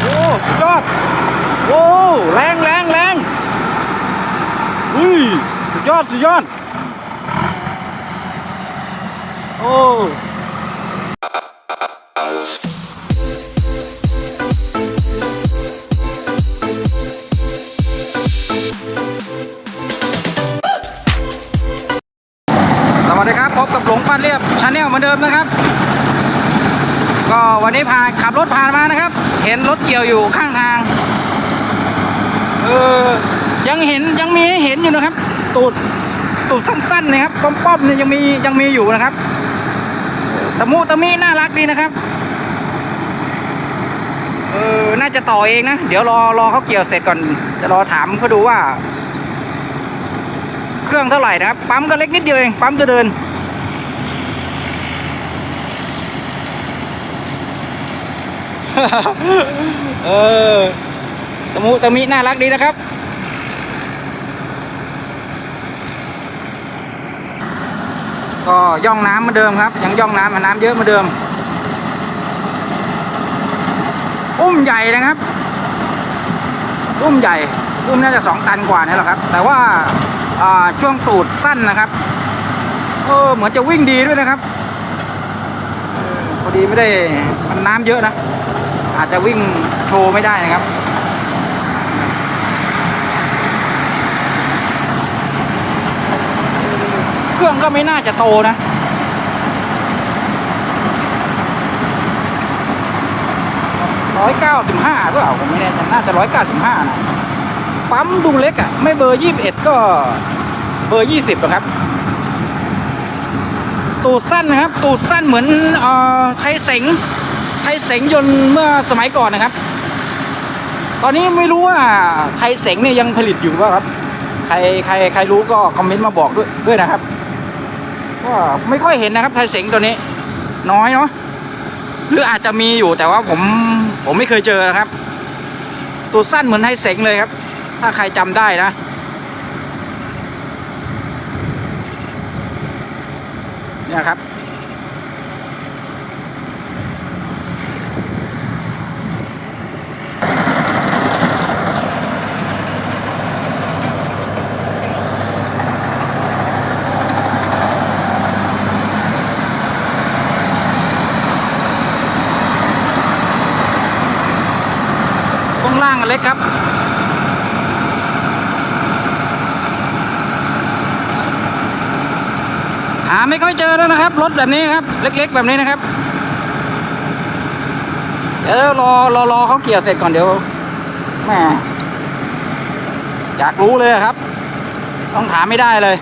โอ้สุดยอดโอ้แรงแรงแรงอุ้ยสุดยอดสุดยอดโอ้สวัสดีครับ พบกับหลงฟันเรียบชาแนลเหมือนเดิมนะครับ วันนี้พาขับรถผ่านมานะครับ เห็นรถเกี่ยวอยู่ข้างทางเออยังเห็นยังมีให้เห็นอยู่นะครับ ตูดตูดสั้นๆนะครับป้อมๆเนี่ยยังมียังมีอยู่นะครับตะมูตะมีน่ารักดีนะครับเออน่าจะต่อเองนะ เดี๋ยวรอรอเขาเกี่ยวเสร็จก่อน จะรอถามเขาดูว่า เครื่องเท่าไหร่นะครับ ปั๊มก็เล็กนิดเดียวเอง ปั๊มจะเดิน เออตะมูตะมิน่ารักดีนะครับ ก็ย่องน้ำเหมือนเดิมครับ ยังย่องน้ำน้ำเยอะเหมือนเดิม อุ้มใหญ่นะครับ อุ้มใหญ่ อุ้มน่าจะสองตันกว่านี่แหละครับ แต่ว่าช่วงตูดสั้นนะครับเออเหมือนจะวิ่งดีด้วยนะครับพอดีไม่ได้มันน้ำเยอะนะ อาจจะวิ่งโชว์ไม่ได้นะครับเครื่องก็ไม่น่าจะโตนะร้อยเก้าสิบห้าหรือเปล่าผมไม่แน่ใจน่าจะร้อยเก้าสิบห้านะปั๊มดูเล็กอะ่ะ ไม่เบอร์ยี่สิบเอ็ดก็เบอร์ยี่สิบนะครับ ตูดสั้นนะครับ ตูดสั้นเหมือนเอ่อไทยเสง ไทยเสงยนต์เมื่อสมัยก่อนนะครับ ตอนนี้ไม่รู้ว่าไทยเสงเนี่ยยังผลิตอยู่ป่ะครับ ใครใครใครรู้ก็คอมเมนต์มาบอกด้วยด้วยนะครับ ก็ไม่ค่อยเห็นนะครับ ไทยเสงตัวนี้ น้อยเนาะหรืออาจจะมีอยู่แต่ว่าผมผมไม่เคยเจอนะครับ ตัวสั้นเหมือนไทยเสงเลยครับ ถ้าใครจำได้นะเนี่ยครับ ตรงล่างอัน เล็กครับหาไม่ค่อยเจอแล้วนะครับ รถแบบนี้ครับ เล็ก ๆ แบบนี้นะครับ เดี๋ยวรอรอรอเขาเกี่ยวเสร็จก่อนเดี๋ยวแหมอยากรู้เลยครับ ต้องถามไม่ได้เลย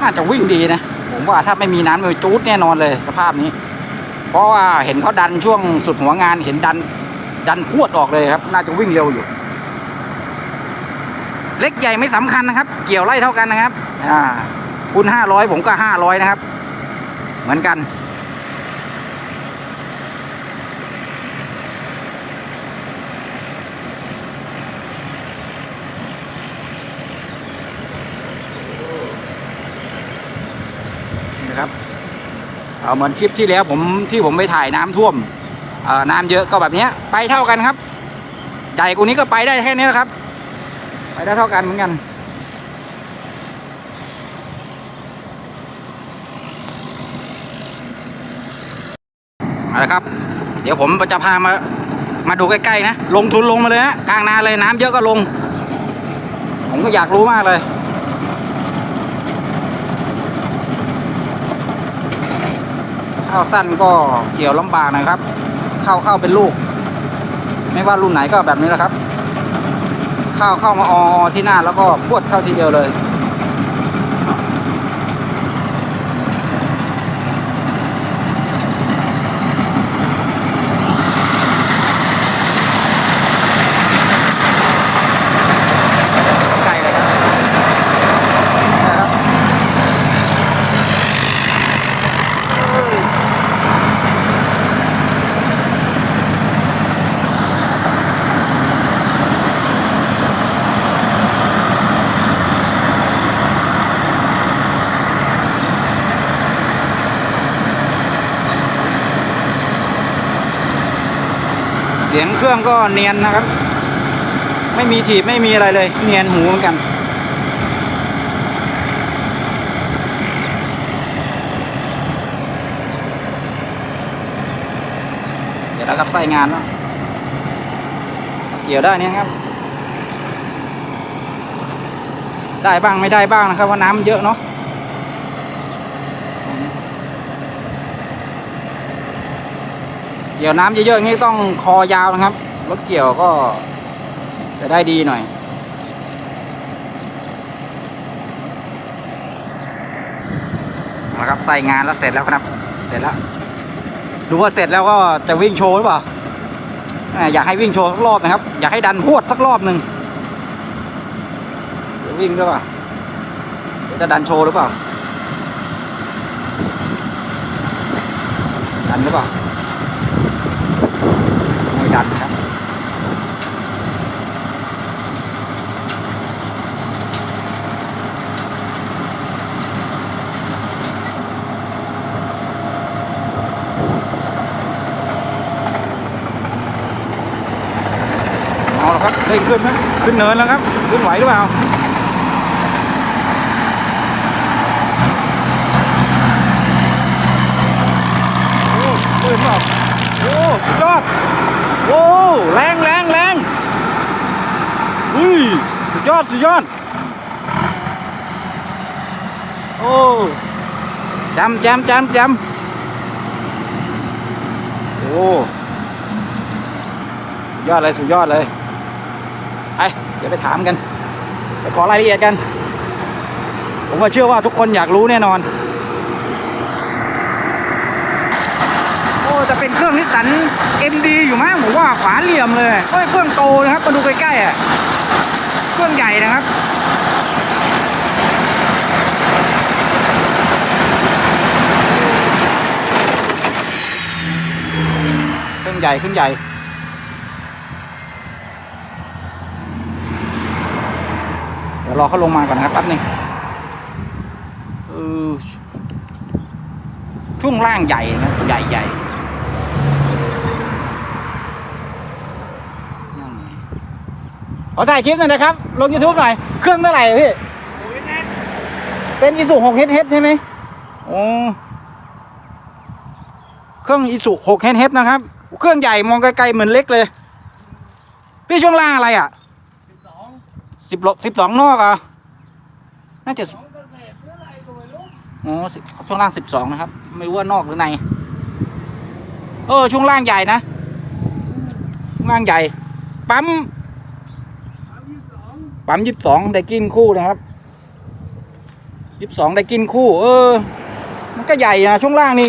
น่าจะวิ่งดีนะ ผมว่าถ้าไม่มีน้ำมันจูดแน่นอนเลยสภาพนี้ เพราะว่าเห็นเขาดันช่วงสุดหัวงานเห็นดัน ดันพวดออกเลยครับ น่าจะวิ่งเร็วอยู่ เล็กใหญ่ไม่สำคัญนะครับ เกี่ยวไล่เท่ากันนะครับ อ่า คุณห้าร้อยผมก็ห้าร้อยนะครับ เหมือนกัน นะครับเอาเหมือนคลิปที่แล้วผมที่ผมไปถ่ายน้ำท่วมน้ำเยอะก็แบบนี้ไปเท่ากันครับใหญ่กว่านี้ก็ไปได้แค่นี้แหละครับ ไปได้เท่ากันเหมือนกันเอาละครับ เดี๋ยวผมจะพามามาดูใกล้ๆนะ ลงทุนลงมาเลยนะกลางนาเลยน้ำเยอะก็ลง ผมก็อยากรู้มากเลย ข้าวสั้นก็เกี่ยวลำบากนะครับ เข้าเข้าเป็นลูก ไม่ว่ารุ่นไหนก็แบบนี้แหละครับ เข้าเข้ามาออที่หน้าแล้วก็พวดเข้าทีเดียวเลยไกลเลยครับนะครับ สียงเค รื่อง ก็เนียนนะครับ ไม่มีถีบไม่มีอะไรเลย เนียนหูเหมือนกัน เดี๋ยวเรากับใส่งานแล้วเกี่ยวได้เนี่ยครับ ได้บ้างไม่ได้บ้างนะครับว่าน้ำเยอะเนาะ เกี่ยวน้ำเยอะๆอย่างนี้ต้องคอยาวนะครับ รถเกี่ยวก็จะได้ดีหน่อย นะครับใส่งานแล้วเสร็จแล้วครับ เสร็จแล้ว ดูว่าเสร็จแล้วก็จะวิ่งโชว์หรือเปล่าแหม่อยากให้วิ่งโชว์สักรอบนะครับ อยากให้ดันพวดสักรอบหนึ่งเดี๋ยววิ่งด้วยป่ะเดี๋ยวจะดันโชว์หรือเปล่า ดันหรือเปล่า ไม่ดันครับ เอาละ ครับเร่งขึ้นไหมขึ้นเนินแล้วครับ ขึ้นไหวหรือเปล่าโอ้ขึ้นเปล่าโอ้สุดยอดโอ้แรงแรงแรงอุ้ยสุดยอดสุดยอดโอ้จำจำจำจำโอ้ยอดเลยสุดยอดเลย ไปเดี๋ยวไปถามกันไปขอรายละเอียดกัน ผมว่าเชื่อว่าทุกคนอยากรู้แน่นอน โอ้จะเป็นเครื่องนิสสัน MD อยู่มั้งผมว่าฝาเหลี่ยมเลยโอ้ยเครื่องโตนะครับมาดูใกล้ๆอะเครื่องใหญ่นะครับเครื่องใหญ่เครื่องใหญ่ เดี๋ยว รอเขาลงมาก่อนนะครับแป๊บนึงช่วงล่างใหญ่นะใหญ่ใหญ่ขอถ่ายคลิปหน่อยนะครับ ลง YouTube หน่อย เครื่องเท่าไหร่พี่ เป็นอีสุหกเฮดเฮดใช่ไหมโอ้เครื่องอีสุหกเฮดเฮดนะครับ เครื่องใหญ่มองไกลๆเหมือนเล็กเลย พี่ช่วงล่างอะไรอะ สิบโลสิบสองนอกอะน่าจะสิบอ๋อสิบช่วงล่างสิบสองนะครับ ไม่รู้ว่านอกหรือในเออช่วงล่างใหญ่นะช่วงล่างใหญ่ ปั๊มปั๊มยี่สิบสองได้กินคู่นะครับยี่สิบสองได้กินคู่ เออ มันก็ใหญ่นะช่วงล่างนี่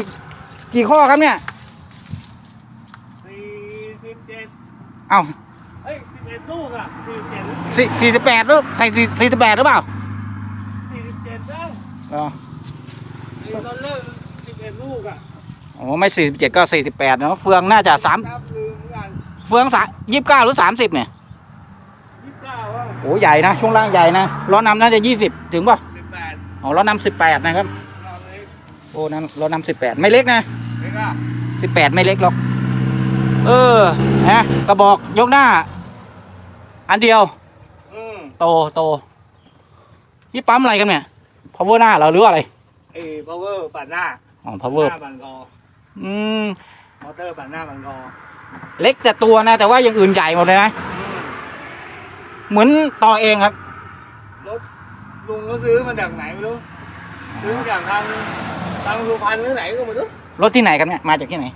กี่ข้อครับเนี่ยสี่สิบเจ็ดเอ้า เฮ้ยสิบเอ็ดลูกอะสี่ สิบเจ็ดสี่สี่สิบแปดหรือใส่สี่สี่สิบแปดหรือเปล่าสี่สิบเจ็ดแล้วอ๋อไอ้ตอนเลิกสิบเอ็ดลูกอะโอ้ไม่สี่สิบเจ็ดก็สี่สิบแปดนะเฟืองน่าจะสามนับลืมเหมือนกันเฟืองสามยี่สิบเก้าหรือสามสิบเนี่ยยี่สิบเก้าว่าโอ้ใหญ่นะช่วงล่างใหญ่นะล้อนำน่าจะยี่สิบถึงป่ะสิบแปดอ๋อล้อนำสิบแปดนะครับเราเล็กโอ้นั้นล้อนำสิบแปดไม่เล็กนะเล็กอะสิบแปดไม่เล็กหรอก เออฮะกระบอกยกหน้า อันเดียวอืม โตโตนี่ปั๊มอะไรกันเนี่ย power หน้าเหราหรือว่าอะไรไอ้ power ปั่นหน้าอ๋อ power หน้าปั่นกออืมมอเตอร์ปั่นหน้าปั่นกอเล็กแต่ตัวนะ แต่ว่าอย่างอื่นใหญ่หมดเลยนะอืมเหมือนต่อเองครับ รถลุงก็ซื้อมาจากไหนไม่รู้ ซื้อมาจากทางทางสุพรรณหรือไหนก็ไม่รู้ รถที่ไหนครับเนี่ย มาจากที่ไหน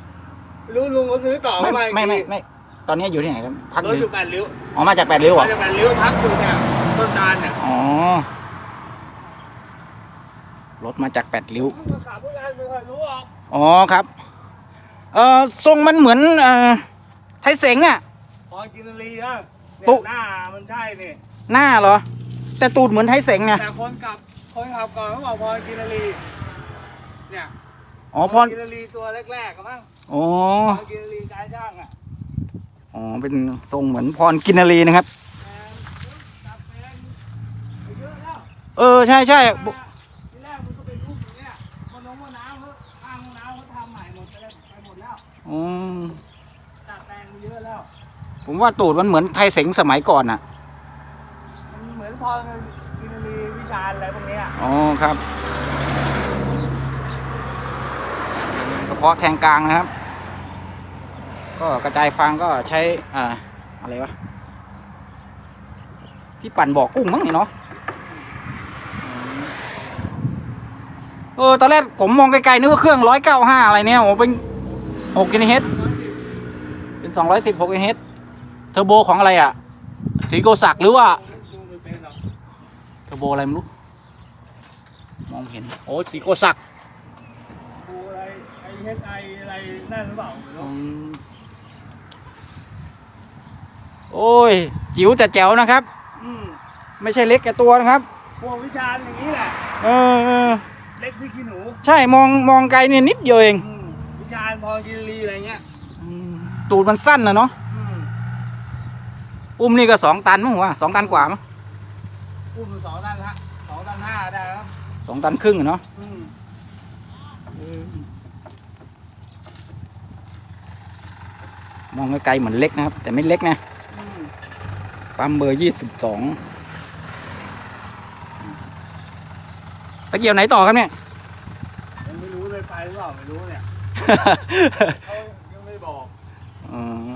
ไม่รู้ลุงก็ซื้อต่อไม่มาอีกไม่ไม่ทีไม่ ตอนนี้อยู่ที่ไหนครับพักรอถยู่อยู่แปดริ้วอ๋อมาจากแปดริ้วเหรมาอจากแปดริ้วพักอยู่เนี่ยต้นตาลเนี่ยอ๋อรถมาจากแปดริ้วภาษาพวกนั้นไม่ค่อยรู้หรอกอ๋อครับ เอ่อทรงมันเหมือนเอ่อไทยเสงอะพอกินนารีอะเนี่ยตุ๊หน้ามันใช่นี่หน้าเหรอ แต่ตูดเหมือนไทยเสงไงแต่คนขับคนขับก่อนเขาบอกพอกินนารีเนี่ยอ๋อพอกินนารีตัวแรกๆก็มั้งอ๋อพอกินนารีกายช่างอะ อ๋อ เป็นทรงเหมือนพรกินนารีนะครับแต่จับเป็นเยอะแล้วเออ ใช่ใช่ทีแรกมันก็เป็นรูปอย่างเนี้ยมันลงว่าน้ำเขาข้างห้องน้ำเขาทำใหม่หมดไปแล้วไปหมดแล้วอ๋อตัดแต่งไปเยอะแล้วผมว่าตูดมันเหมือนไทยเสงสมัยก่อนอะมันเหมือนพอกินรีวิชาอะไรพวกเนี้ยอ๋อ ครับกระเพาะแทงกลางนะครับ ก็กระจายฟางก็ใช้อ่าอะไรวะที่ปั่นบ่อกุ้งมั้งนี่เนาะเออตอนแรกผมมองไกลๆนึกว่าเครื่องร้อยเก้าห้าอะไรเนี่ยโอ้เป็นหกกินเฮดเป็นสองร้อยสิบหกกินเฮดเทอร์โบของอะไรอะสีโกศักดิ์หรือว่าดูไม่เป็นหรอกเทอร์โบอะไรไม่รู้มองเห็นโอ้สีโกศักดิ์ดูอะไรไอเอสไออะไรนั่นหรือเปล่าไม่รู้ อืม โอ้ย จิ๋วแต่แจ๋วนะครับ อืมไม่ใช่เล็กแก่ตัวนะครับ พวกวิชาอย่างนี้แหละ เออเออเล็กพี่ขี้หนูใช่มองมองไกลเนี่ยนิดเดียวเองอืมวิชาพอกินรีอะไรเงี้ยอืมตูดมันสั้นนะเนาะอืมอุ้มนี่ก็สองตันมั้งวะสองตันกว่ามั้งอุ้มสองตันฮะสองตันห้าได้ครับสองตันครึ่งอะเนาะอืมมองไกลๆเหมือนเล็กนะครับ แต่ไม่เล็กนะอืม ปั๊มเบอร์ยี่สิบสองตะเกียวไหนต่อครับเนี่ยยังไม่รู้เลยไปหรือเปล่าไม่รู้เนี่ยเขายังไม่บอกอ๋อ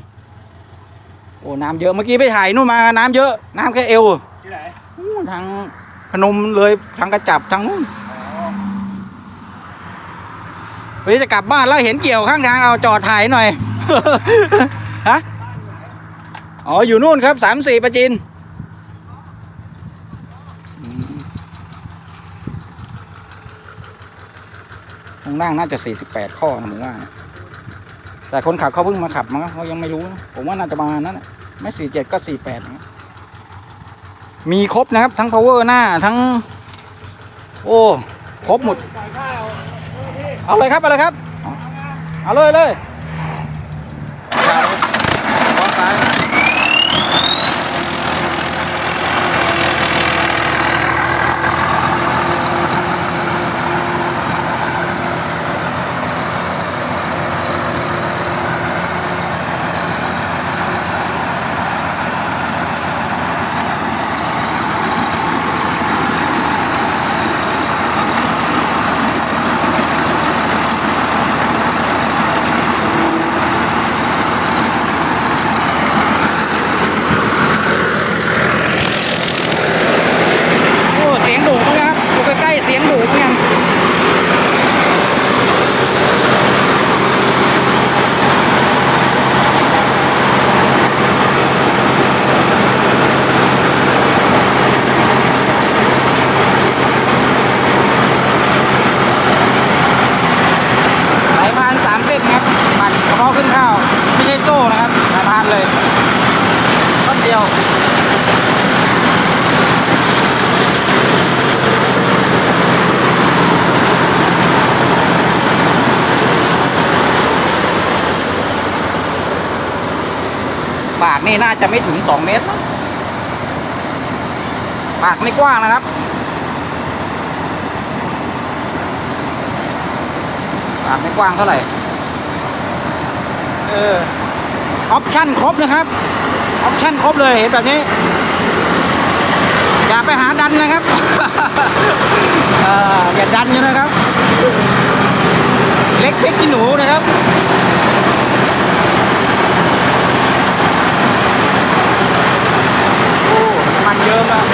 โอ้น้ำเยอะเมื่อกี้ไปถ่ายนู่นมาน้ำเยอะ น้ำแค่เอวที่ไหนอู้ทางพนมเลยทางกระจับทางนู้นอ๋อวันนี้จะกลับบ้านแล้วเห็นเกี่ยวข้างทางเอาจอดถ่ายหน่อยฮะ อ๋อ อยู่นู่นครับสามสี่ประจินอืมข้างล่างน่าจะสี่สิบแปดข้อนะผมว่า แต่คนขับเขาเพิ่งมาขับมั้งเขายังไม่รู้ ผมว่าน่าจะประมาณนั้นไม่สี่เจ็ดก็สี่แปดมีครบนะครับ ทั้ง power หน้าทั้ง โอ้ ครบหมด เอาเลยครับ เอาเลยครับ เอาเลยเลยซ้ายขวาซ้ายโอ้ เสียงดุมั้งครับอยู่ใกล้ๆเสียงดุมั้งยังสายพานสามเส้นครับปั่นกระเพาะขึ้นข้าว ไม่ใช่โซ่นะครับสายพานเลยต้นเดียว ปาก นี่น่าจะไม่ถึงสองเมตร ปากไม่กว้างนะครับ ปากไม่กว้างเท่าไหร่ เออ ออปชั่นครบนะครับ ออปชั่นครบเลยเห็นแบบนี้ อย่าไปหาดันนะครับเอ่ออย่าดันอยู่นะครับ เล็กเพชรขี้หนูนะครับ โอ้น้ำ มันเยอะมาก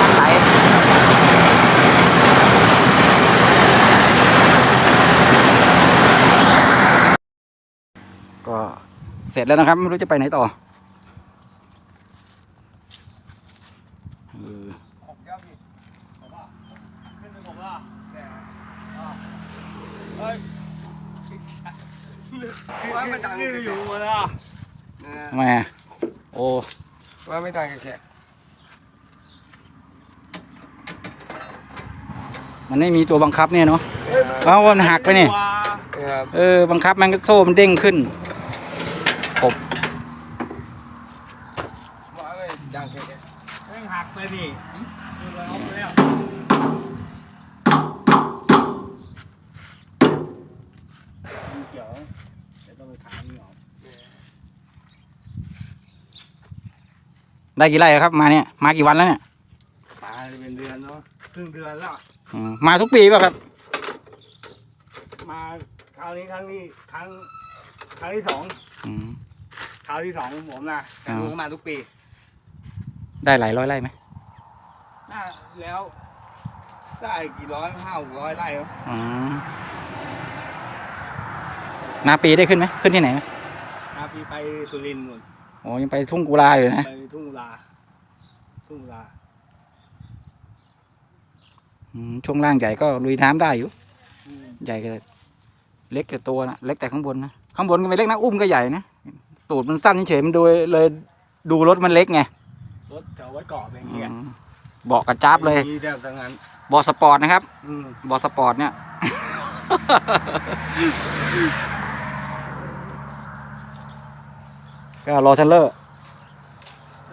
น้ำไหลก็เสร็จแล้วนะครับ ไม่รู้จะไปไหนต่อเออหกเก้าพี่ผมว่าขึ้นไปผมว่าแต่อ่าเฮ้ยว่ามันดังอยู่หมดเลยอะทำไมอะ โอ้ว่าไม่ดังแค่มันไม่มีตัวบังคับเนี่ยเนาะเอามันหักไปเนี่ยครับเออบังคับมันก็โซ่มันเด้งขึ้นผมว่าไม่ดังแค่แม่งหักเลยดิดูแล้วเอาไปแล้วเกี่ยวเดี๋ยวต้องไปถามนี่หรอ ได้กี่ไร่แล้วครับ มาเนี่ยมากี่วันแล้วเนี่ยตายเป็นเดือนเนาะครึ่งเดือนแล้วอืมมาทุกปีป่ะครับ มาคราวนี้ครั้งนี้ครั้งครั้งที่สองอืม คราวที่สองของผมนะแต่อ๋อลุงก็มาทุกปี ได้หลายร้อยไร่ไหมน่าแล้วได้กี่ร้อยห้าหกร้อยไร่ครับอืมนาปีได้ขึ้นไหมขึ้นที่ไหนไหม นาปีไปสุรินทร์นู่นโอ้ยังไปทุ่งกุลาอยู่นะ ไปทุ่งลา ทุ่งลาอืมช่วงล่างใหญ่ก็ลุยน้ำได้อยู่ อืมใหญ่ก็เล็กแต่ตัวนะเล็กแต่ข้างบนนะข้างบนก็ไม่เล็กนะอุ้มก็ใหญ่นะตูดมันสั้นเฉยๆมันดูเลยดูรถมันเล็กไงรถจะเอาไว้เกาะเป็นอืเงี้ยมเบาะกระจับเลยมีแทบทั้งนั้นเบาะสปอร์ตนะครับอืมเบาะสปอร์ตเนี่ย ก็รอเทรลเลอร์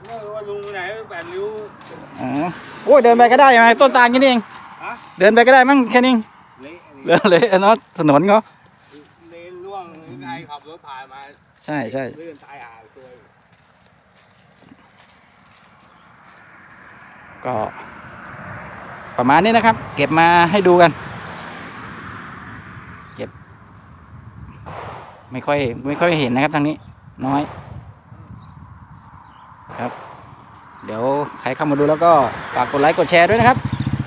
ไม่รู้ว่าลุงไปไหนแปดริ้วอ๋อโอ้ยเดินไปก็ได้ไหมต้นตาลแค่นี้เองฮะเดินไปก็ได้มั้งแค่นี้เองเละอันนี้เดินเลยเนาะถนนเขาเลนร่วงไงขับรถผ่านมาใช่ใช่ลื่นตายหายตัวอยู่ก็ ประมาณนี้นะครับ เก็บมาให้ดูกัน เก็บ ไม่ค่อยไม่ค่อยเห็นนะครับทางนี้ น้อย ครับ เดี๋ยวใครเข้ามาดูแล้วก็ฝากกดไลค์กดแชร์ด้วยนะครับ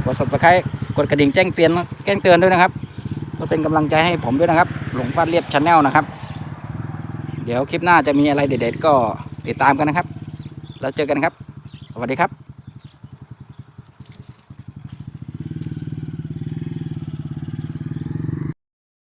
กดสับสไครต์กดกระดิ่งแจ้งเตือนแจ้งเตือนด้วยนะครับเพื่อเป็นกำลังใจให้ผมด้วยนะครับ หลงฟาดเรียบชาแนลนะครับ เดี๋ยวคลิปหน้าจะมีอะไรเด็ดๆก็ติดตามกันนะครับ แล้วเจอกันครับ สวัสดีครับ